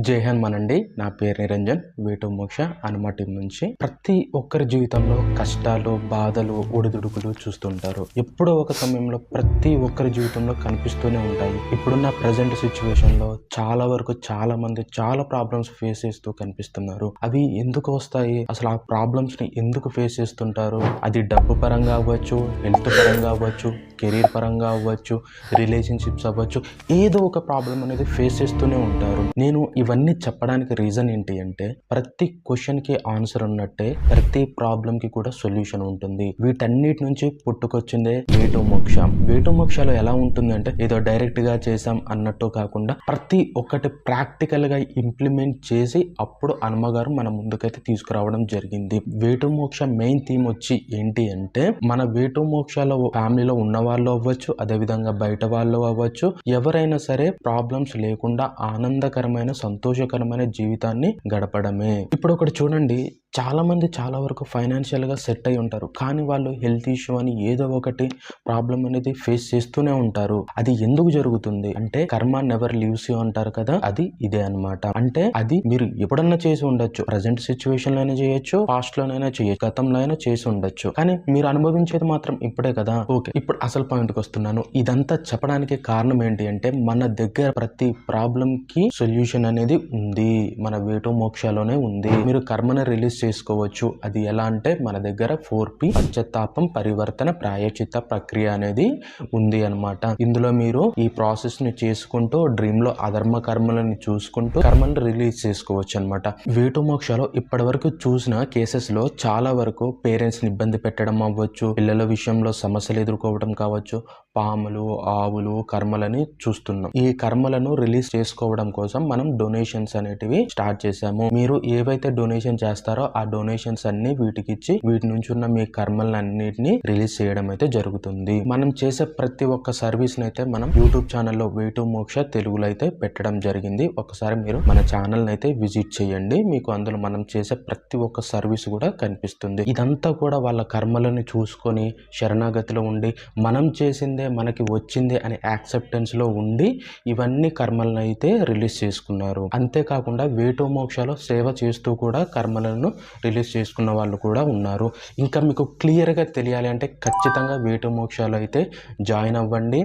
జై హనుమాన్ అండి. నా పేరు నిరంజన్. వేటు మోక్ష హనుమ టీం నుంచి ప్రతి ఒక్కరి జీవితంలో కష్టాలు బాధలు ఒడిదుడుకులు చూస్తుంటారు. ఎప్పుడో ఒక సమయంలో ప్రతి ఒక్కరి జీవితంలో కనిపిస్తూనే ఉంటాయి. ఇప్పుడున్న ప్రజెంట్ సిచ్యువేషన్లో చాలా వరకు చాలా మంది చాలా ప్రాబ్లమ్స్ ఫేస్ చేస్తూ కనిపిస్తున్నారు. అవి ఎందుకు వస్తాయి? అసలు ఆ ప్రాబ్లమ్స్ని ఎందుకు ఫేస్ చేస్తుంటారు? అది డబ్బు పరంగా అవ్వచ్చు హెల్త్ పరంగా అవ్వచ్చు కెరీర్ పరంగా అవ్వచ్చు రిలేషన్షిప్స్ అవ్వచ్చు ఏదో ఒక ప్రాబ్లం అనేది ఫేస్ చేస్తూనే ఉంటారు. నేను ఇవన్నీ చెప్పడానికి రీజన్ ఏంటి అంటే ప్రతి క్వశ్చన్కి ఆన్సర్ ఉన్నట్టే ప్రతి ప్రాబ్లంకి కూడా సొల్యూషన్ ఉంటుంది. వీటన్నిటి నుంచి పుట్టుకొచ్చిందే వేటు మోక్ష. వేటు మోక్షలో ఎలా ఉంటుంది అంటే ఏదో డైరెక్ట్గా చేసాం అన్నట్టు కాకుండా ప్రతి ఒక్కటి ప్రాక్టికల్గా ఇంప్లిమెంట్ చేసి అప్పుడు హనుమగారు మన ముందుకైతే తీసుకురావడం జరిగింది. వేటు మోక్ష మెయిన్ థీమ్ వచ్చి ఏంటి అంటే మన వేటు మోక్షలో ఫ్యామిలీలో ఉన్న వాళ్ళు అవ్వచ్చు అదే విధంగా బయట వాళ్ళు అవ్వచ్చు ఎవరైనా సరే ప్రాబ్లమ్స్ లేకుండా ఆనందకరమైన సంతోషకరమైన జీవితాన్ని గడపడమే. ఇప్పుడు ఒకటి చూడండి. చాలా మంది చాలా వరకు ఫైనాన్షియల్గా సెట్ అయి ఉంటారు. కానీ వాళ్ళు హెల్త్ ఇష్యూ అని ఏదో ఒకటి ప్రాబ్లం అనేది ఫేస్ చేస్తూనే ఉంటారు. అది ఎందుకు జరుగుతుంది? అంటే కర్మ నెవర్ లీవ్స్ యూ అంటారు కదా అది ఇదే అన్నమాట. అంటే అది మీరు ఎప్పుడన్నా చేసి ఉండొచ్చు. ప్రజెంట్ సిచ్యువేషన్లో అయినా చేయొచ్చు పాస్ట్ లోనైనా చేయొచ్చు గతంలో అయినా చేసి ఉండొచ్చు. కానీ మీరు అనుభవించేది మాత్రం ఇప్పుడే కదా. ఓకే ఇప్పుడు అసలు పాయింట్కి వస్తున్నాను. ఇదంతా చెప్పడానికి కారణం ఏంటి అంటే మన దగ్గర ప్రతి ప్రాబ్లం కి సొల్యూషన్ అనేది ఉంది. మన వేటు మోక్షలోనే ఉంది. మీరు కర్మని రిలీజ్ చేసుకోవచ్చు. అది ఎలా అంటే మన దగ్గర ఫోర్ పి పశ్చాత్తాపం పరివర్తన ప్రాయచిత ప్రక్రియ అనేది ఉంది అన్నమాట. ఇందులో మీరు ఈ ప్రాసెస్ని చేసుకుంటూ డ్రీమ్లో అధర్మ కర్మలను చూసుకుంటూ కర్మలను రిలీజ్ చేసుకోవచ్చు అనమాట వేటు మోక్షలో ఇప్పటి వరకు చూసిన కేసెస్లో చాలా వరకు పేరెంట్స్ని ఇబ్బంది పెట్టడం అవ్వచ్చు. పిల్లల విషయంలో సమస్యలు ఎదుర్కోవడం కావచ్చు. పాములు ఆవులు కర్మలని చూస్తున్నాం. ఈ కర్మలను రిలీజ్ చేసుకోవడం కోసం మనం డొనేషన్స్ అనేటివి స్టార్ట్ చేసాము మీరు ఏవైతే డొనేషన్ చేస్తారో ఆ డొనేషన్స్ అన్ని వీటికి ఇచ్చి వీటి నుంచి ఉన్న మీ కర్మలన్నిటిని రిలీజ్ చేయడం అయితే జరుగుతుంది. మనం చేసే ప్రతి ఒక్క సర్వీస్ అయితే మనం యూట్యూబ్ ఛానల్లో వేటు మోక్ష తెలుగులో అయితే పెట్టడం జరిగింది. ఒకసారి మీరు మన ఛానల్ అయితే విజిట్ చేయండి. మీకు అందులో మనం చేసే ప్రతి ఒక్క సర్వీస్ కూడా కనిపిస్తుంది. ఇదంతా కూడా వాళ్ళ కర్మలను చూసుకొని శరణాగతిలో ఉండి మనం చేసిందే మనకి వచ్చిందే అనే యాక్సెప్టెన్స్లో ఉండి ఇవన్నీ కర్మలను అయితే రిలీజ్ చేసుకున్నారు. అంతేకాకుండా వేటో మోక్షలో సేవ చేస్తూ కూడా కర్మలను రిలీజ్ చేసుకున్న వాళ్ళు కూడా ఉన్నారు. ఇంకా మీకు క్లియర్గా తెలియాలి అంటే ఖచ్చితంగా వేటు మోక్షాలు అయితే జాయిన్ అవ్వండి.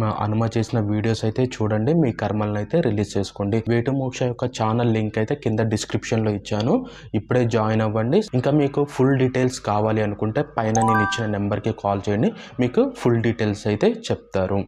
మా అనుమ చేసిన వీడియోస్ అయితే చూడండి. మీ కర్మలను అయితే రిలీజ్ చేసుకోండి. వేటు మోక్ష యొక్క ఛానల్ లింక్ అయితే కింద డిస్క్రిప్షన్లో ఇచ్చాను. ఇప్పుడే జాయిన్ అవ్వండి. ఇంకా మీకు ఫుల్ డీటెయిల్స్ కావాలి అనుకుంటే పైన నేను ఇచ్చిన నెంబర్కి కాల్ చేయండి. మీకు ఫుల్ డీటెయిల్స్ అయితే చెప్తారు.